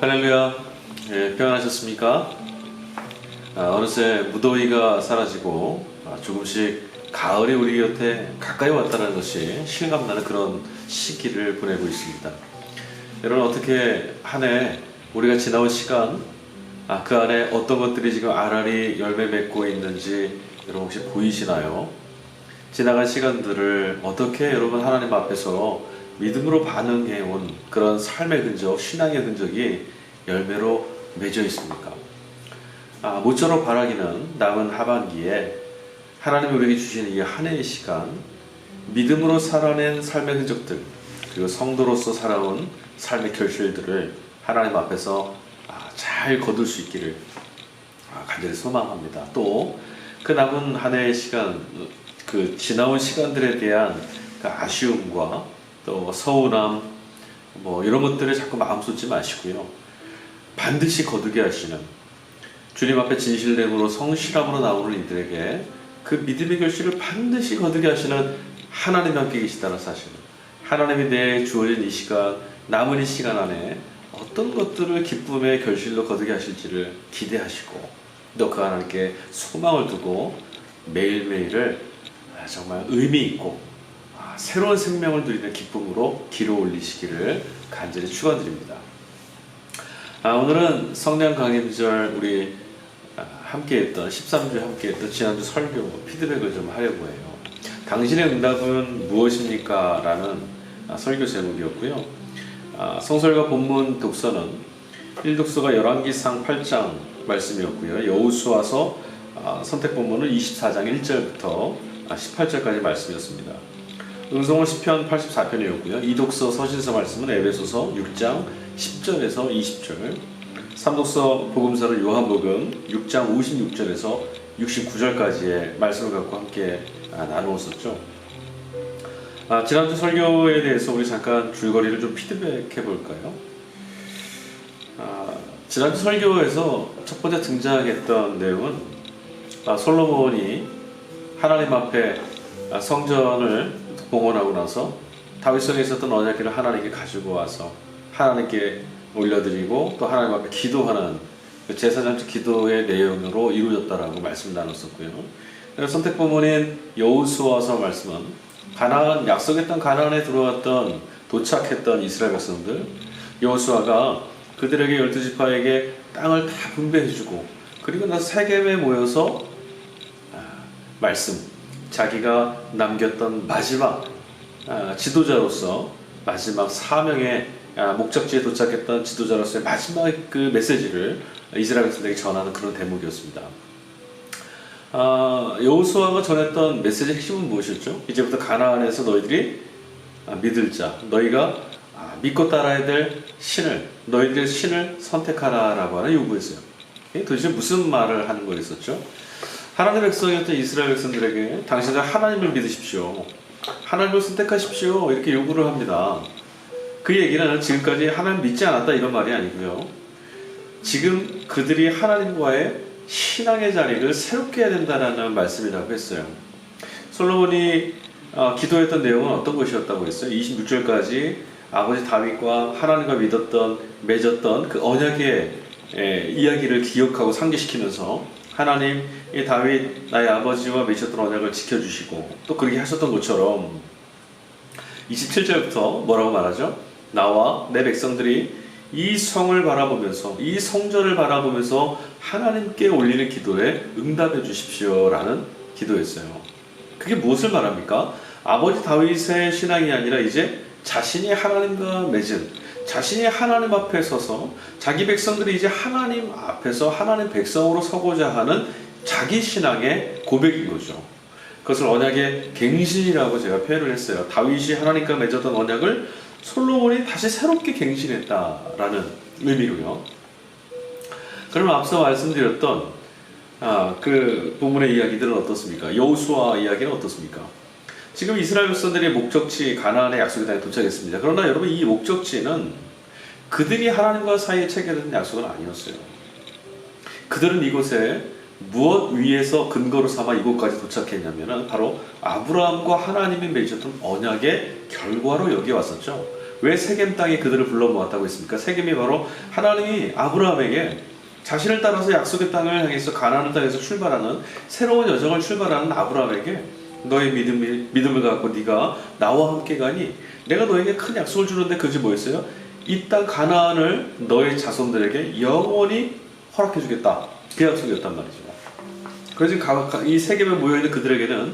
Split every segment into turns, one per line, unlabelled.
할렐루야. 예, 평안하셨습니까? 아, 어느새 무더위가 사라지고 아, 조금씩 가을이 우리 곁에 가까이 왔다는 것이 실감나는 그런 시기를 보내고 있습니다. 여러분 어떻게 한 해 우리가 지나온 시간 아, 그 안에 어떤 것들이 지금 알알이 열매 맺고 있는지 여러분 혹시 보이시나요? 지나간 시간들을 어떻게 여러분 하나님 앞에서 믿음으로 반응해 온 그런 삶의 흔적, 신앙의 흔적이 열매로 맺어 있습니까? 아, 모쪼록 바라기는 남은 하반기에 하나님이 우리에게 주신 이한 해의 시간, 믿음으로 살아낸 삶의 흔적들, 그리고 성도로서 살아온 삶의 결실들을 하나님 앞에서 아, 잘 거둘 수 있기를 아, 간절히 소망합니다. 또 그 남은 한 해의 시간, 그 지나온 시간들에 대한 그 아쉬움과 또 서운함, 뭐 이런 것들을 자꾸 마음 쏟지 마시고요. 반드시 거두게 하시는 주님 앞에 진실됨으로 성실함으로 나오는 이들에게 그 믿음의 결실을 반드시 거두게 하시는 하나님이 함께 계시다는 사실. 하나님에 대해 주어진 이 시간, 남은 이 시간 안에 어떤 것들을 기쁨의 결실로 거두게 하실지를 기대하시고 또 그 하나님께 소망을 두고 매일매일을 정말 의미 있고 아, 새로운 생명을 누리는 기쁨으로 길어 올리시기를 간절히 축원드립니다. 아, 오늘은 성령 강림절 우리 아, 함께했던 13주에 함께했던 지난주 설교 피드백을 좀 하려고 해요. 당신의 응답은 무엇입니까? 라는 아, 설교 제목이었고요. 아, 성설과 본문 독서는 1독서가 열왕기상 8장 말씀이었고요. 여우수와서 아, 선택 본문은 24장 1절부터 18절까지 말씀이었습니다. 응성은 시편 84편이었고요. 이독서 서신서 말씀은 에베소서 6장 10절에서 20절. 삼독서 복음서를 요한복음 6장 56절에서 69절까지의 말씀을 갖고 함께 아, 나누었었죠. 아, 지난주 설교에 대해서 우리 잠깐 줄거리를 좀 피드백해 볼까요? 아, 지난주 설교에서 첫 번째 등장했던 내용은 아, 솔로몬이 하나님 앞에 아, 성전을 봉헌하고 나서 다윗성에 있었던 언약궤를 하나님께 가지고 와서 하나님께 올려드리고 또 하나님 앞에 기도하는 그 제사장적 기도의 내용으로 이루어졌다라고 말씀 나눴었고요. 그래서 선택 본문인 여호수아서 말씀은 가나안 약속했던 가나안에 들어왔던 도착했던 이스라엘 백성들 여호수아가 그들에게 열두 지파에게 땅을 다 분배해주고 그리고 나서 세겜에 모여서 아, 말씀 자기가 남겼던 마지막 아, 지도자로서 마지막 사명의 아, 목적지에 도착했던 지도자로서의 마지막 그 메시지를 이스라엘 백성들에게 전하는 그런 대목이었습니다. 아, 여호수아가 전했던 메시지의 핵심은 무엇이었죠? 이제부터 가나안에서 너희들이 아, 믿을 자, 너희가 아, 믿고 따라야 될 신을 너희들의 신을 선택하라라고 하는 요구였어요. 도대체 무슨 말을 하는 거였었죠? 하나님의 백성이었던 이스라엘 백성들에게 당신들 하나님을 믿으십시오. 하나님을 선택하십시오. 이렇게 요구를 합니다. 그 얘기는 지금까지 하나님 믿지 않았다 이런 말이 아니고요. 지금 그들이 하나님과의 신앙의 자리를 새롭게 해야 된다는 말씀이라고 했어요. 솔로몬이 어, 기도했던 내용은 어떤 것이었다고 했어요? 26절까지 아버지 다윗과 하나님과 믿었던 맺었던 그 언약의 에, 이야기를 기억하고 상기시키면서 하나님 이 다윗 나의 아버지와 맺었던 언약을 지켜주시고 또 그렇게 하셨던 것처럼 27절부터 뭐라고 말하죠? 나와 내 백성들이 이 성을 바라보면서 이 성전을 바라보면서 하나님께 올리는 기도에 응답해 주십시오라는 기도였어요. 그게 무엇을 말합니까? 아버지 다윗의 신앙이 아니라 이제 자신이 하나님과 맺은 자신이 하나님 앞에 서서 자기 백성들이 이제 하나님 앞에서 하나님 백성으로 서고자 하는 자기 신앙의 고백인 거죠. 그것을 언약의 갱신이라고 제가 표현을 했어요. 다윗이 하나님과 맺었던 언약을 솔로몬이 다시 새롭게 갱신했다라는 의미로요. 그러면 앞서 말씀드렸던 아, 그 본문의 이야기들은 어떻습니까? 여호수아 이야기는 어떻습니까? 지금 이스라엘 백성들이 목적지 가나안의 약속의 땅에 도착했습니다. 그러나 여러분 이 목적지는 그들이 하나님과 사이에 체결된 약속은 아니었어요. 그들은 이곳에 무엇 위에서 근거로 삼아 이곳까지 도착했냐면은 바로 아브라함과 하나님이 맺었던 언약의 결과로 여기 왔었죠. 왜 세겜 땅에 그들을 불러 모았다고 했습니까? 세겜이 바로 하나님이 아브라함에게 자신을 따라서 약속의 땅을 향해서 가나안 땅에서 출발하는 새로운 여정을 출발하는 아브라함에게 너의 믿음이, 믿음을 갖고 네가 나와 함께 가니 내가 너에게 큰 약속을 주는데 그것이 뭐였어요? 이 땅 가나안을 너의 자손들에게 영원히 허락해 주겠다. 그 약속이었단 말이죠. 그래서 이 세겜에 모여 있는 그들에게는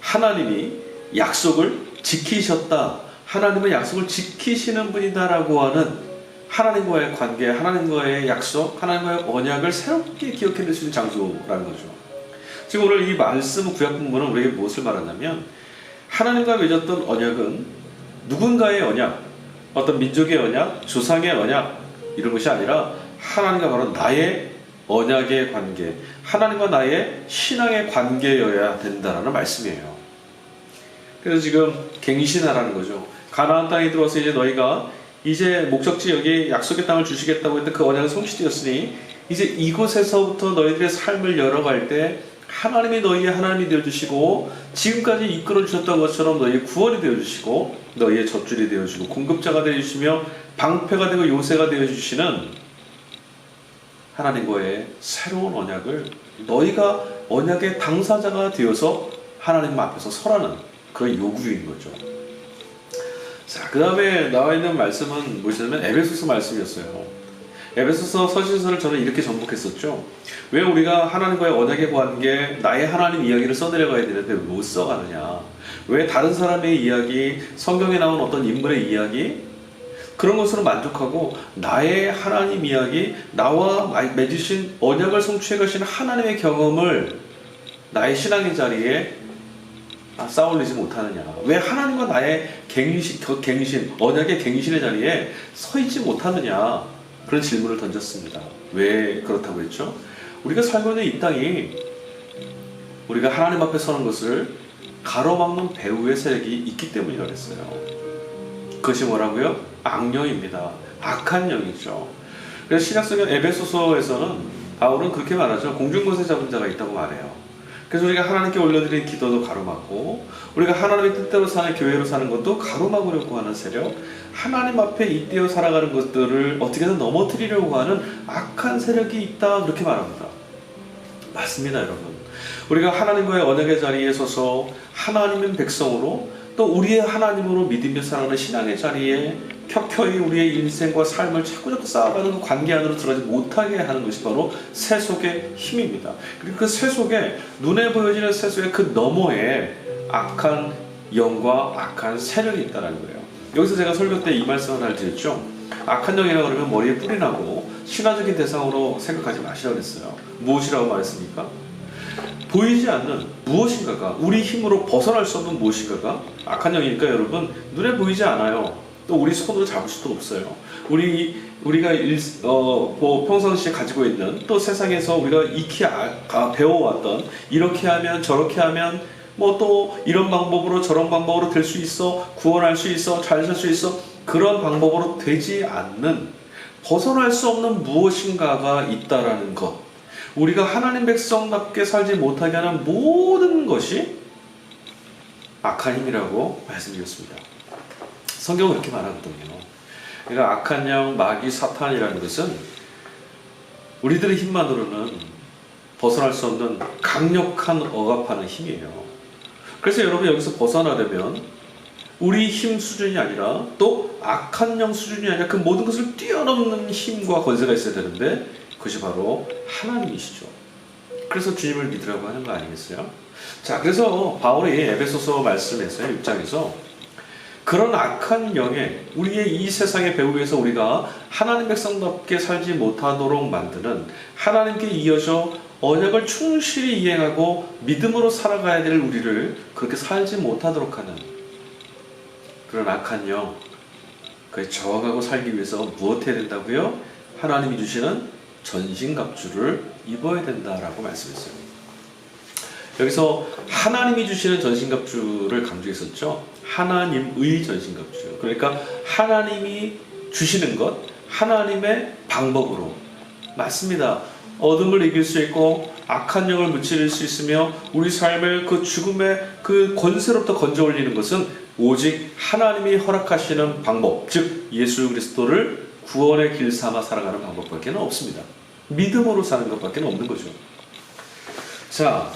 하나님이 약속을 지키셨다. 하나님은 약속을 지키시는 분이다라고 하는 하나님과의 관계, 하나님과의 약속, 하나님과의 언약을 새롭게 기억해낼 수 있는 장소라는 거죠. 지금 오늘 이 말씀 구약 본문은 우리에게 무엇을 말하냐면 하나님과 맺었던 언약은 누군가의 언약, 어떤 민족의 언약, 조상의 언약 이런 것이 아니라 하나님과 바로 나의 언약의 관계, 하나님과 나의 신앙의 관계여야 된다라는 말씀이에요. 그래서 지금 갱신하라는 거죠. 가나안 땅에 들어와서 이제 너희가 이제 목적지 여기 약속의 땅을 주시겠다고 했던 그 언약은 성취되었으니 이제 이곳에서부터 너희들의 삶을 열어갈 때 하나님이 너희의 하나님이 되어 주시고 지금까지 이끌어 주셨던 것처럼 너희의 구원이 되어 주시고 너희의 젖줄이 되어 주시고 공급자가 되어 주시며 방패가 되고 요새가 되어 주시는 하나님과의 새로운 언약을 너희가 언약의 당사자가 되어서 하나님 앞에서 설하는 그런 요구인 거죠. 자, 그 다음에 나와 있는 말씀은 무엇이냐면 에베소서 말씀이었어요. 에베소서 서신서를 저는 이렇게 전복했었죠. 왜 우리가 하나님과의 언약의 관계, 나의 하나님 이야기를 써내려가야 되는데 왜못 써가느냐? 왜 다른 사람의 이야기, 성경에 나온 어떤 인물의 이야기, 그런 것으로 만족하고 나의 하나님 이야기, 나와 맺으신 언약을 성취해 가신 하나님의 경험을 나의 신앙의 자리에 아, 쌓아올리지 못하느냐? 왜 하나님과 나의 갱신, 겨- 갱신, 언약의 갱신의 자리에 서 있지 못하느냐? 그런 질문을 던졌습니다. 왜 그렇다고 했죠? 우리가 살고 있는 이 땅이 우리가 하나님 앞에 서는 것을 가로막는 배후의 세력이 있기 때문이라고 했어요. 그것이 뭐라고요? 악령입니다. 악한 영이죠. 그래서 신약성경 에베소서에서는 바울은 그렇게 말하죠. 공중권세 잡은 자가 있다고 말해요. 그래서 우리가 하나님께 올려드린 기도도 가로막고 우리가 하나님의 뜻대로 사는 교회로 사는 것도 가로막으려고 하는 세력 하나님 앞에 이때어 살아가는 것들을 어떻게든 넘어뜨리려고 하는 악한 세력이 있다 그렇게 말합니다. 맞습니다 여러분. 우리가 하나님과의 언약의 자리에 서서 하나님의 백성으로 또 우리의 하나님으로 믿으며 살아가는 신앙의 자리에 켜켜이 우리의 인생과 삶을 자꾸자꾸 쌓아가는 그 관계 안으로 들어가지 못하게 하는 것이 바로 세속의 힘입니다. 그리고 그 세속에 눈에 보여지는 세속의 그 너머에 악한 영과 악한 세력이 있다는 거예요. 여기서 제가 설교 때 이 말씀을 하나 드렸죠. 악한 영이라 그러면 머리에 뿔이 나고 신화적인 대상으로 생각하지 마시라고 그랬어요. 무엇이라고 말했습니까? 보이지 않는 무엇인가가 우리 힘으로 벗어날 수 없는 무엇인가가 악한 영이니까 여러분 눈에 보이지 않아요. 또 우리 손으로 잡을 수도 없어요. 우리 우리가 일, 어, 뭐 평상시에 가지고 있는 또 세상에서 우리가 익히 아, 가- 배워왔던 이렇게 하면 저렇게 하면 뭐 또 이런 방법으로 저런 방법으로 될 수 있어 구원할 수 있어 잘 살 수 있어 그런 방법으로 되지 않는 벗어날 수 없는 무엇인가가 있다라는 것. 우리가 하나님 백성답게 살지 못하게 하는 모든 것이 악한 힘이라고 말씀드렸습니다. 성경은 그렇게 말하거든요. 그러니까 악한 영, 마귀, 사탄이라는 것은 우리들의 힘만으로는 벗어날 수 없는 강력한 억압하는 힘이에요. 그래서 여러분 여기서 벗어나려면 우리 힘 수준이 아니라 또 악한 영 수준이 아니라 그 모든 것을 뛰어넘는 힘과 권세가 있어야 되는데 그것이 바로 하나님이시죠. 그래서 주님을 믿으라고 하는 거 아니겠어요? 자, 그래서 바울이 에베소서 말씀에서 6장에서 그런 악한 영에 우리의 이 세상의 배후에서 우리가 하나님 백성답게 살지 못하도록 만드는 하나님께 이어져 언약을 충실히 이행하고 믿음으로 살아가야 될 우리를 그렇게 살지 못하도록 하는 그런 악한 영, 그에 저항하고 살기 위해서 무엇 해야 된다고요? 하나님이 주시는 전신갑주를 입어야 된다라고 말씀했어요. 여기서 하나님이 주시는 전신갑주를 강조했었죠. 하나님의 전신갑주. 그러니까 하나님이 주시는 것, 하나님의 방법으로. 맞습니다. 어둠을 이길 수 있고 악한 영을 무찌를 수 있으며 우리 삶을 그 죽음의 그 권세로부터 건져 올리는 것은 오직 하나님이 허락하시는 방법, 즉 예수 그리스도를 구원의 길 삼아 살아가는 방법밖에 없습니다. 믿음으로 사는 것밖에 없는 거죠. 자,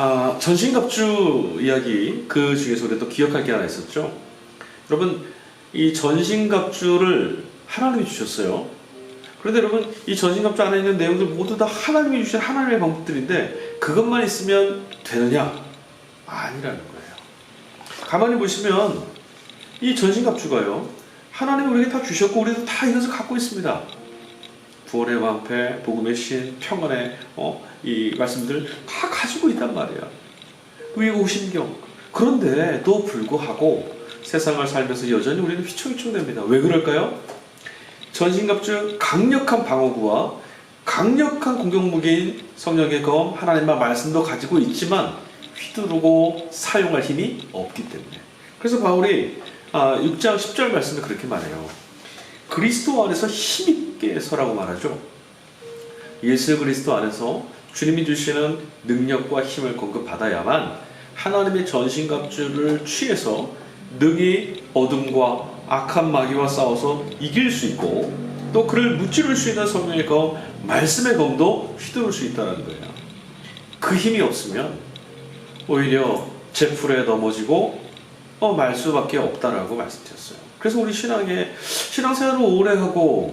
아, 전신갑주 이야기 그 중에서 우리 또 기억할 게 하나 있었죠. 여러분 이 전신갑주를 하나님이 주셨어요. 그런데 여러분 이 전신갑주 안에 있는 내용들 모두 다 하나님이 주신 하나님의 방법들인데 그것만 있으면 되느냐? 아니라는 거예요. 가만히 보시면 이 전신갑주가요. 하나님이 우리에게 다 주셨고 우리도 다 이것을 갖고 있습니다. 부활의 방패, 복음의 신, 평안의 어, 이 말씀들 다 가지고 있단 말이야. 의고신경. 그런데 또 불구하고 세상을 살면서 여전히 우리는 휘청휘청됩니다. 왜 그럴까요? 전신갑주 강력한 방어구와 강력한 공격무기인 성령의 검, 하나님의 말씀도 가지고 있지만 휘두르고 사용할 힘이 없기 때문에. 그래서 바울이 아, 6장 10절 말씀에 그렇게 말해요. 그리스도 안에서 힘있게 서라고 말하죠. 예수 그리스도 안에서 주님이 주시는 능력과 힘을 공급받아야만 하나님의 전신갑주를 취해서 능히 어둠과 악한 마귀와 싸워서 이길 수 있고 또 그를 무찌를 수 있는 성령의 검, 말씀의 검도 휘두를 수 있다는 거예요. 그 힘이 없으면 오히려 제풀에 넘어지고 어, 말 수밖에 없다라고 말씀드렸어요. 그래서 우리 신앙에 신앙생활을 오래 하고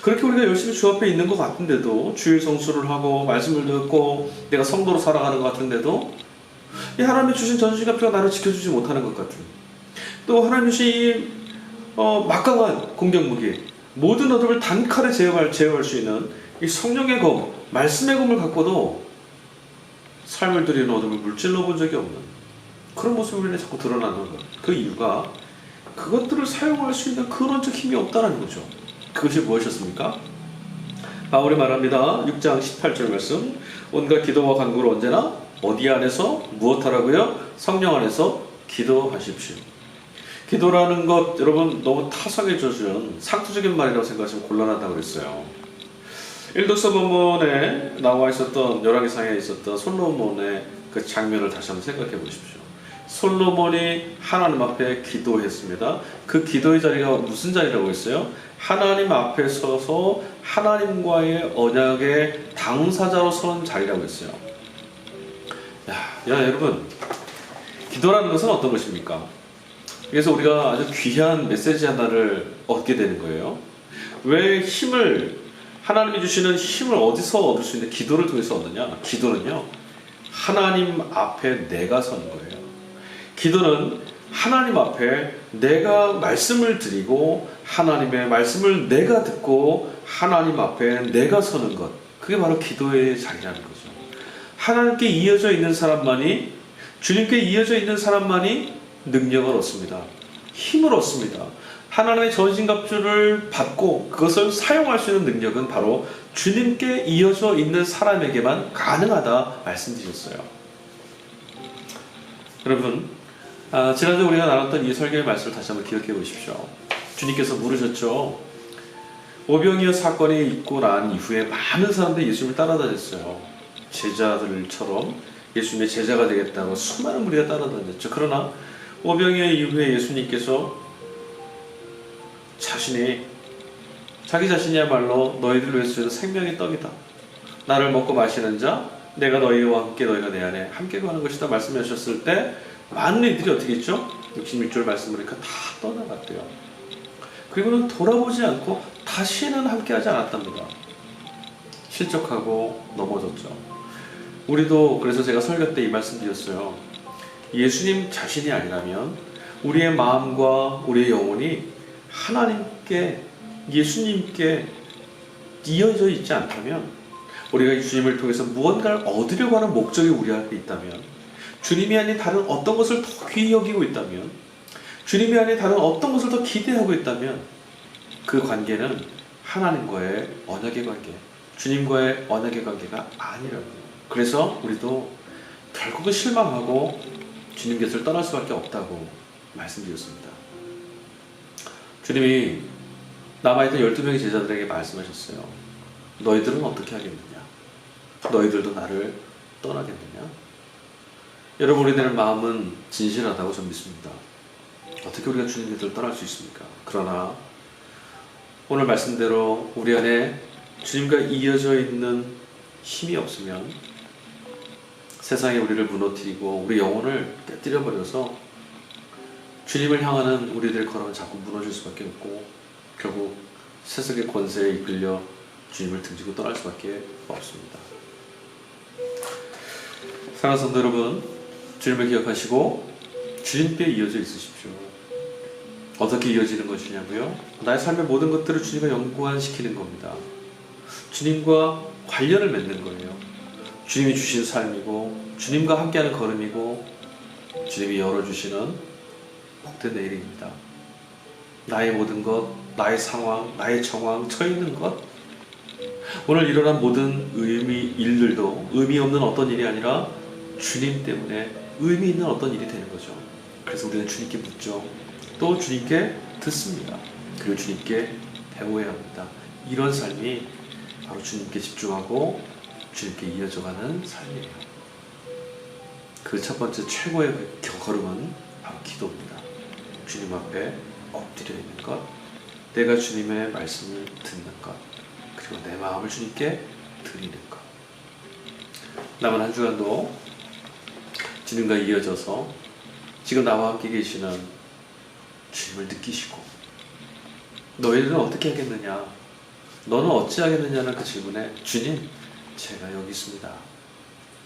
그렇게 우리가 열심히 주 앞에 있는 것 같은데도 주일 성수를 하고 말씀을 듣고 내가 성도로 살아가는 것 같은데도 이 하나님이 주신 전신갑주가 나를 지켜주지 못하는 것 같은 또 하나님이 주신 이 어, 막강한 공격 무기 모든 어둠을 단칼에 제어할, 제어할 수 있는 이 성령의 검, 말씀의 검을 갖고도 삶을 들이는 어둠을 물질러 본 적이 없는 그런 모습이 우리는 자꾸 드러나는 거예요. 그 이유가 그것들을 사용할 수 있는 근원적 힘이 없다는 거죠. 그것이 무엇이었습니까? 바울이 말합니다. 6장 18절 말씀. 온갖 기도와 간구를 언제나 어디 안에서 무엇 하라고요? 성령 안에서 기도하십시오. 기도라는 것 여러분 너무 타성에 젖은 상투적인 말이라고 생각하시면 곤란하다고 그랬어요. 일독서 본문에 나와 있었던 열왕기상에 있었던 솔로몬의 그 장면을 다시 한번 생각해 보십시오. 솔로몬이 하나님 앞에 기도했습니다. 그 기도의 자리가 무슨 자리라고 했어요? 하나님 앞에 서서 하나님과의 언약의 당사자로 서는 자리라고 했어요. 야, 야 여러분, 기도라는 것은 어떤 것입니까? 그래서 우리가 아주 귀한 메시지 하나를 얻게 되는 거예요. 왜 힘을 하나님이 주시는 힘을 어디서 얻을 수 있는 기도를 통해서 얻느냐? 기도는요. 하나님 앞에 내가 서는 거예요. 기도는 하나님 앞에 내가 말씀을 드리고 하나님의 말씀을 내가 듣고 하나님 앞에 내가 서는 것. 그게 바로 기도의 자리라는 거죠. 하나님께 이어져 있는 사람만이 주님께 이어져 있는 사람만이 능력을 얻습니다. 힘을 얻습니다. 하나님의 전신갑주를 받고 그것을 사용할 수 있는 능력은 바로 주님께 이어져 있는 사람에게만 가능하다 말씀드렸어요. 여러분, 아, 지난주 우리가 나눴던 이 설교의 말씀을 다시 한번 기억해 보십시오. 주님께서 물으셨죠. 오병이어 사건이 있고 난 이후에 많은 사람들이 예수님을 따라다녔어요. 제자들처럼 예수님의 제자가 되겠다고 수많은 무리가 따라다녔죠. 그러나 오병이어 이후에 예수님께서 자신이 자기 자신이야말로 너희들 위해서 생명의 떡이다. 나를 먹고 마시는 자 내가 너희와 함께 너희가 내 안에 함께 가는 것이다 말씀하셨을 때 많은 이들이 어떻게 했죠? 66절 말씀을 보니까 다 떠나갔대요. 그리고는 돌아보지 않고 다시는 함께하지 않았답니다. 실족하고 넘어졌죠. 우리도 그래서 제가 설교 때 이 말씀 드렸어요. 예수님 자신이 아니라면 우리의 마음과 우리의 영혼이 하나님께 예수님께 이어져 있지 않다면 우리가 예수님을 통해서 무언가를 얻으려고 하는 목적이 우리 앞에 있다면 주님이 아닌 다른 어떤 것을 더 귀히 여기고 있다면 주님이 아닌 다른 어떤 것을 더 기대하고 있다면 그 관계는 하나님과의 언약의 관계 주님과의 언약의 관계가 아니라고 그래서 우리도 결국은 실망하고 주님 곁을 떠날 수밖에 없다고 말씀드렸습니다. 주님이 남아있던 12명의 제자들에게 말씀하셨어요. 너희들은 어떻게 하겠느냐? 너희들도 나를 떠나겠느냐? 여러분 우리들의 마음은 진실하다고 저는 믿습니다. 어떻게 우리가 주님의 뜻을 떠날 수 있습니까? 그러나 오늘 말씀대로 우리 안에 주님과 이어져 있는 힘이 없으면 세상에 우리를 무너뜨리고 우리 영혼을 깨뜨려 버려서 주님을 향하는 우리들의 걸음은 자꾸 무너질 수밖에 없고 결국 세상의 권세에 이끌려 주님을 등지고 떠날 수밖에 없습니다. 사랑하는 여러분, 주님을 기억하시고 주님께 이어져 있으십시오. 어떻게 이어지는 것이냐고요? 나의 삶의 모든 것들을 주님과 연관시키는 겁니다. 주님과 관련을 맺는 거예요. 주님이 주신 삶이고 주님과 함께하는 걸음이고 주님이 열어주시는 복된 내일입니다. 나의 모든 것, 나의 상황, 나의 정황, 처해 있는 것, 오늘 일어난 모든 의미 일들도 의미 없는 어떤 일이 아니라 주님 때문에 의미 있는 어떤 일이 되는 거죠. 그래서 우리는 주님께 묻죠. 또 주님께 듣습니다. 그리고 주님께 배워야 합니다. 이런 삶이 바로 주님께 집중하고 주님께 이어져가는 삶이에요. 그 첫 번째 최고의 그 걸음은 바로 기도입니다. 주님 앞에 엎드려 있는 것, 내가 주님의 말씀을 듣는 것, 그리고 내 마음을 주님께 드리는 것. 남은 한 주간도 주님과 이어져서 지금 나와 함께 계시는 주님을 느끼시고 너희들은 어떻게 하겠느냐? 너는 어찌하겠느냐는 그 질문에 주님, 제가 여기 있습니다.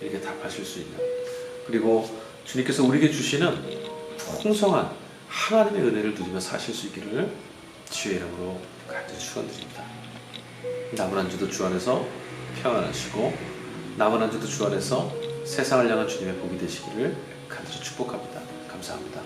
이렇게 답하실 수 있는 그리고 주님께서 우리에게 주시는 풍성한 하나님의 은혜를 누리며 사실 수 있기를 주의 이름으로 간절히 축원드립니다. 남은 한 주도 주 안에서 평안하시고 남은 한 주도 주 안에서 세상을 향한 주님의 복이 되시기를 간절히 축복합니다. 감사합니다.